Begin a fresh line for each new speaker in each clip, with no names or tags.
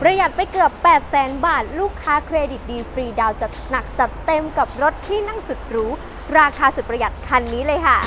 ประหยัดไปเกือบ 8 0 0แสนบาท ลูกค้าเครดิตดีฟรีดาวจัดหนักจัดเต็มกับรถที่นั่งสุดหรู ราคาสุดประหยัดคันนี้เลยค่ะ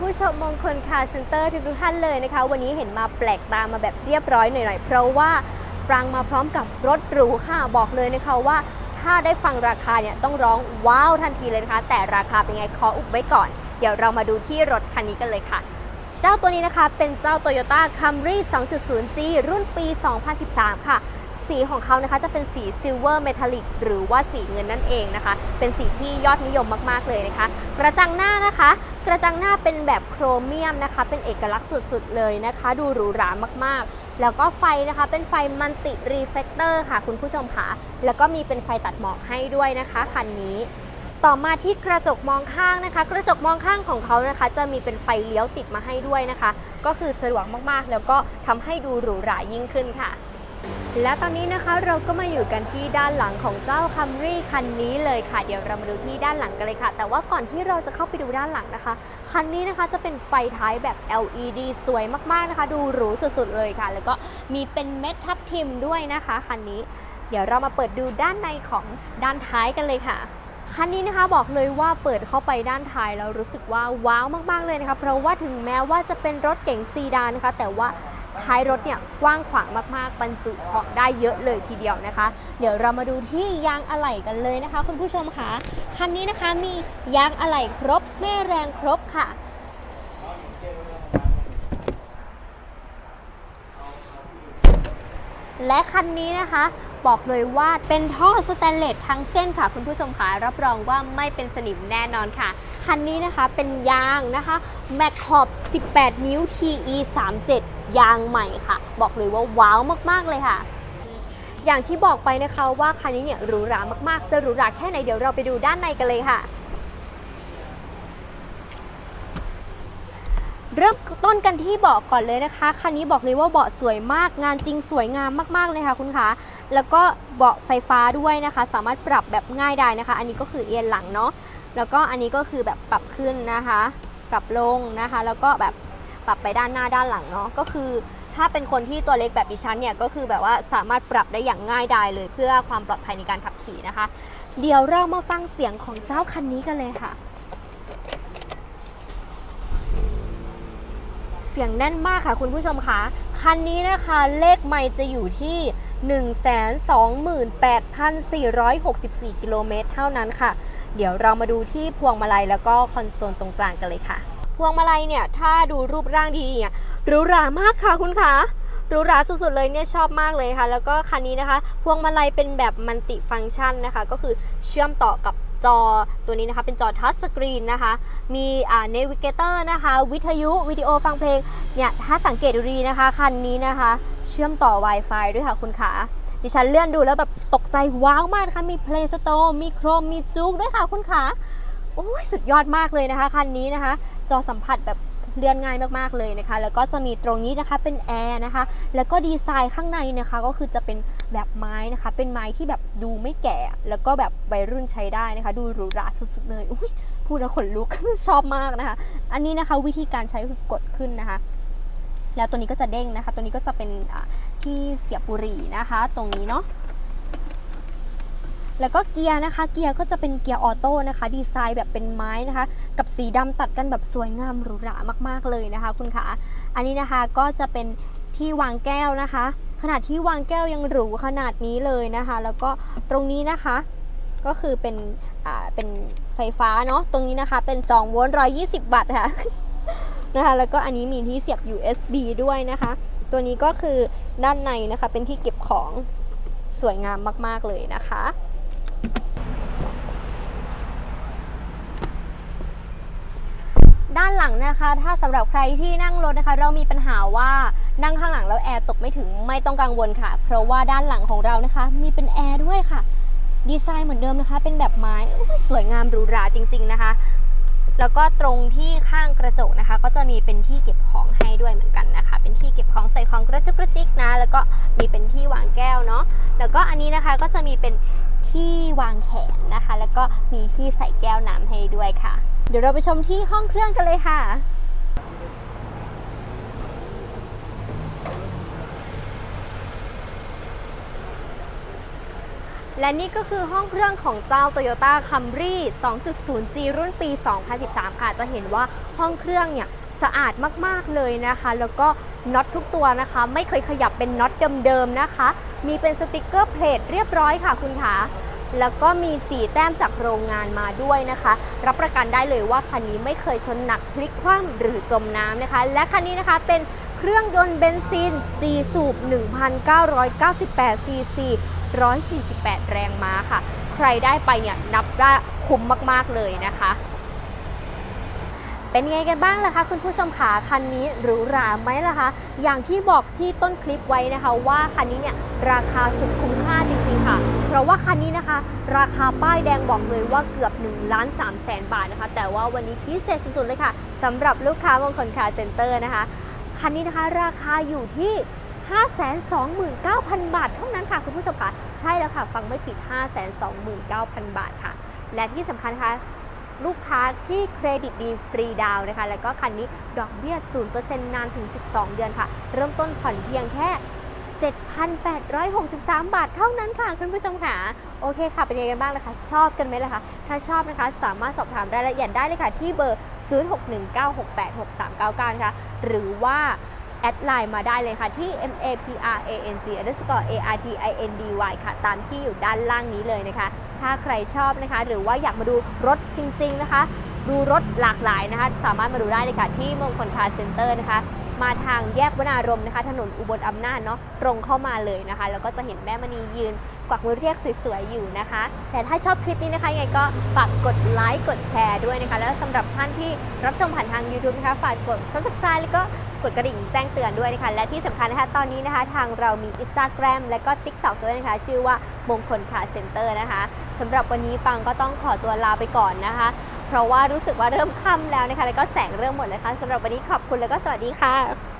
ผู้ชมมงคลคาร์เซ็นเตอร์ทุกท่านเลยนะคะ วันนี้เห็นมาแปลกตามาแบบเรียบร้อยหน่อยๆ เพราะว่าปรางมาพร้อมกับรถหรูค่ะบอกเลยนะคะว่าถ้าได้ฟังราคาเนี่ยต้องร้องว้าวทันทีเลยนะคะ แต่ราคาเป็นไงขออุบไว้ก่อน เดี๋ยวเรามาดูที่รถคันนี้กันเลยค่ะ เจ้าตัวนี้นะคะเป็นเจ้า Toyota Camry 2.0G รุ่นปี 2013 ค่ะ สีของเขานะคะจะเป็นสีซิลเวอร์เมทัลลิกหรือว่าสีเงินนั่นเองนะคะ เป็นสีที่ยอดนิยมมากๆเลยนะคะ กระจังหน้านะคะ กระจังหน้าเป็นแบบโครเมียมนะคะ เป็นเอกลักษณ์สุดๆเลยนะคะ ดูหรูหรามากๆ แล้วก็ไฟนะคะเป็นไฟมัลติรีเฟกเตอร์ค่ะ คุณผู้ชมค่ะ แล้วก็มีเป็นไฟตัดหมอกให้ด้วยนะคะคันนี้ต่อมาที่กระจกมองข้างนะคะ กระจกมองข้างของเขานะคะ จะมีเป็นไฟเลี้ยวติดมาให้ด้วยนะคะ ก็คือสะดวกมากๆ แล้วก็ทำให้ดูหรูหรายิ่งขึ้นค่ะ และตอนนี้นะคะเราก็มาอยู่กันที่ด้านหลังของเจ้า Camry คันนี้เลยค่ะ เดี๋ยวเรามาดูที่ด้านหลังกันเลยค่ะ แต่ว่าก่อนที่เราจะเข้าไปดูด้านหลังนะคะ คันนี้นะคะจะเป็นไฟท้ายแบบ LED สวยมากๆนะคะ ดูหรูสุดๆเลยค่ะ แล้วก็มีเป็นเม็ดทับทิมด้วยนะคะคันนี้ เดี๋ยวเรามาเปิดดูด้านในของด้านท้ายกันเลยค่ะคันนี้นะคะบอกเลยว่าเปิดเข้าไปด้านท้ายแล้วรู้สึกว่าว้าวมากๆเลยนะคะเพราะว่าถึงแม้ว่าจะเป็นรถเก๋งซีดานนะคะ แต่ว่า ท้ายรถเนี่ยกว้างขวางมากๆ บรรจุของได้เยอะเลยทีเดียวนะคะ เดี๋ยวเรามาดูที่ยางอะไหล่กันเลยนะคะ คุณผู้ชมค่ะคันนี้นะคะมียางอะไหล่ครบแม่แรงครบค่ะและคันนี้นะคะบอกเลยว่าเป็นท่อสแตนเลสทั้งเส้นค่ะ คุณผู้ชมค่ะรับรองว่าไม่เป็นสนิมแน่นอนค่ะ คันนี้นะคะเป็นยางนะคะ m a c c o b 18 นิ้ว TE 37 ยางใหม่ค่ะ บอกเลยว่าว้าวมากๆเลยค่ะ อย่างที่บอกไปนะคะว่าคันนี้เนี่ยหรูหรามากๆ จะหรูหราแค่ไหนเดี๋ยวเราไปดูด้านในกันเลยค่ะเริ่มต้นกันที่เบาะก่อนเลยนะคะ คันนี้บอกเลยว่าเบาะสวยมาก งานจริงสวยงามมากๆเลยค่ะคุณคะแล้วก็เบาะไฟฟ้าด้วยนะคะ สามารถปรับแบบง่ายได้นะคะ อันนี้ก็คือเอียงหลังเนาะ แล้วก็อันนี้ก็คือแบบปรับขึ้นนะคะ ปรับลงนะคะ แล้วก็แบบ ปรับไปด้านหน้าด้านหลังเนาะก็คือ ถ้าเป็นคนที่ตัวเล็กแบบดิฉันเนี่ยก็คือแบบว่าสามารถปรับได้อย่างง่ายดายเลย เพื่อความปลอดภัยในการขับขี่นะคะ เดี๋ยวเรามาฟังเสียงของเจ้าคันนี้กันเลยค่ะ เสียงแน่นมากค่ะคุณผู้ชมคะคันนี้นะคะเลขไม่จะอยู่ที่128,464 กิโลเมตรเท่านั้นค่ะ เดี๋ยวเรามาดูที่พวงมาลัยแล้วก็คอนโซลตรงกลางกันเลยค่ะ พวงมาลัยเนี่ยถ้าดูรูปร่างดีๆเนี่ยหรูหรามากค่ะคุณคะหรูหราสุดๆเลยเนี่ยชอบมากเลยค่ะ แล้วก็คันนี้นะคะ พวงมาลัยเป็นแบบมัลติฟังก์ชันนะคะ ก็คือเชื่อมต่อกับจอตัวนี้นะคะ เป็นจอทัชสกรีนนะคะ มีอ่าเนวิเกเตอร์นะคะ วิทยุวิดีโอฟังเพลงเนี่ยถ้าสังเกตดูดีนะคะ คันนี้นะคะ เชื่อมต่อ Wi-Fi ด้วยค่ะคุณขาดิฉันเลื่อนดูแล้วแบบตกใจว้าวมากนะคะมี Play Store มีโครมมีจุกด้วยค่ะคุณขา โอ้ยสุดยอดมากเลยนะคะคันนี้นะคะ จอสัมผัสแบบเลื่อนง่ายมากๆเลยนะคะ แล้วก็จะมีตรงนี้นะคะเป็นแอร์นะคะ แล้วก็ดีไซน์ข้างในนะคะ ก็คือจะเป็นแบบไม้นะคะ เป็นไม้ที่แบบดูไม่แก่ แล้วก็แบบวัยรุ่นใช้ได้นะคะ ดูหรูหราสุดๆเลยอุ๊ยพูดแล้วขนลุก ชอบมากนะคะ อันนี้นะคะวิธีการใช้คือกดขึ้นนะคะ แล้วตัวนี้ก็จะเด้งนะคะ ตัวนี้ก็จะเป็นที่เสียบบุหรี่นะคะ ตรงนี้เนาะ แล้วก็เกียร์นะคะ เกียร์ก็จะเป็นเกียร์ออโต้นะคะ ดีไซน์แบบเป็นไม้นะคะ กับสีดำตัดกันแบบสวยงามหรูหรามากๆเลยนะคะ คุณคะอันนี้นะคะก็จะเป็นที่วางแก้วนะคะ ขนาดที่วางแก้วยังหรูขนาดนี้เลยนะคะ แล้วก็ตรงนี้นะคะก็คือเป็นอ่าเป็นไฟฟ้าเนาะตรงนี้นะคะเป็น2โวลต์120 วัตต์ค่ะนะคะแล้วก็อันนี้มีที่เสียบ USB ด้วยนะคะ ตัวนี้ก็คือด้านในนะคะเป็นที่เก็บของสวยงามมาก ๆ เลยนะคะ ด้าน หลังนะคะ ถ้าสำหรับใครที่นั่งรถนะคะ เรามีปัญหาว่านั่งข้างหลังแล้วแอร์ตกไม่ถึงไม่ต้องกังวลค่ะ เพราะว่าด้านหลังของเรานะคะ มีเป็นแอร์ด้วยค่ะ ดีไซน์เหมือนเดิมนะคะ เป็นแบบไม้สวยงามหรูหราจริง ๆนะคะ แล้วก็ตรงที่ข้างกระจกนะคะ ก็จะมีเป็นที่เก็บของให้ด้วยเหมือนกันนะคะ เป็นที่เก็บของใส่ของกระจุกกระจิกนะ แล้วก็มีเป็นที่วางแก้วเนาะแล้วก็อันนี้นะคะก็จะมีเป็น ที่วางแขนนะคะ แล้วก็มีที่ใส่แก้วน้ำให้ด้วยค่ะ เดี๋ยวเราไปชมที่ห้องเครื่องกันเลยค่ะและนี่ก็คือห้องเครื่องของเจ้า Toyota Camry 2.0G รุ่นปี 2013 ค่ะ จะเห็นว่าห้องเครื่องเนี่ยสะอาดมาก ๆ เลยนะคะ แล้วก็ น็อตทุกตัวนะคะ ไม่เคยขยับเป็นน็อตเดิมๆนะคะ มีเป็นสติกเกอร์เพลทเรียบร้อยค่ะคุณคะแล้วก็มีสีแต้มจากโรงงานมาด้วยนะคะ รับประกันได้เลยว่าคันนี้ไม่เคยชนหนักพลิกคว่ำหรือจมน้ำนะคะ และคันนี้นะคะเป็นเครื่องยนต์เบนซิน 4 สูบ 1,998 ซีซี 148 แรงม้าค่ะ ใครได้ไปเนี่ยนับได้คุ้มมาก ๆ เลยนะคะ เป็นไงกันบ้างล่ะคะคุณผู้ชมขาคันนี้หรูหราไหมล่ะคะ อย่างที่บอกที่ต้นคลิปไว้นะคะ ว่าคันนี้เนี่ยราคาสุดคุ้มค่าจริงๆค่ะ เพราะว่าคันนี้นะคะ ราคาป้ายแดงบอกเลยว่าเกือบ1ล้าน3แสนบาทนะคะ แต่ว่าวันนี้พิเศษสุดๆเลยค่ะสำหรับลูกค้ามงคลคาร์เซ็นเตอร์นะคะ คันนี้นะคะราคาอยู่ที่529,000 บาทเท่านั้นค่ะคุณผู้ชมค่ะ ใช่แล้วค่ะ ฟังไม่ผิด 529,000 บาทค่ะ และที่สำคัญค่ะ ลูกค้าที่เครดิตดีฟรีดาวนะคะ แล้วก็คันนี้ดอกเบี้ย 0%นานถึง 12 เดือนค่ะ เริ่มต้นผ่อนเพียงแค่ 7,863 บาทเท่านั้นค่ะ คุณผู้ชมค่ะ โอเคค่ะ เป็นยังไงกันบ้างล่ะคะ ชอบกันไหมล่ะคะ ถ้าชอบนะคะ สามารถสอบถามรายละเอียดได้เลยค่ะ ที่เบอร์ 0619686399นะคะหรือว่าแอดไลน์มาได้เลยค่ะที่ m a p r a n g underscore a r t i n d y ค่ะ ตามที่อยู่ด้านล่างนี้เลยนะคะ ถ้าใครชอบนะคะ หรือว่าอยากมาดูรถจริง ๆ นะคะ ดูรถหลากหลายนะคะ สามารถมาดูได้เลยค่ะที่มงคลคาร์เซ็นเตอร์นะคะ มาทางแยกวนารมนะคะ ถนนอุบลอำนาจเนาะตรงเข้ามาเลยนะคะ แล้วก็จะเห็นแม่มณียืนกวักมือเรียกสวยๆอยู่นะคะ แต่ถ้าชอบคลิปนี้นะคะยังไงก็ฝากกดไลค์กดแชร์ด้วยนะคะ แล้วสำหรับท่านที่รับชมผ่านทาง YouTube นะคะฝากกด subscribe แล้วก็ กดกระดิ่งแจ้งเตือนด้วยนะคะและที่สำคัญนะคะตอนนี้นะคะทางเรามี Instagram และก็ TikTok ด้วยนะคะ ชื่อว่ามงคลคาเซ็นเตอร์นะคะสำหรับวันนี้ปังก็ต้องขอตัวลาไปก่อนนะคะ เพราะว่ารู้สึกว่าเริ่มค่ำแล้วนะคะแล้วก็แสงเริ่มหมดแล้วค่ะสำหรับวันนี้ขอบคุณแล้วก็สวัสดีค่ะ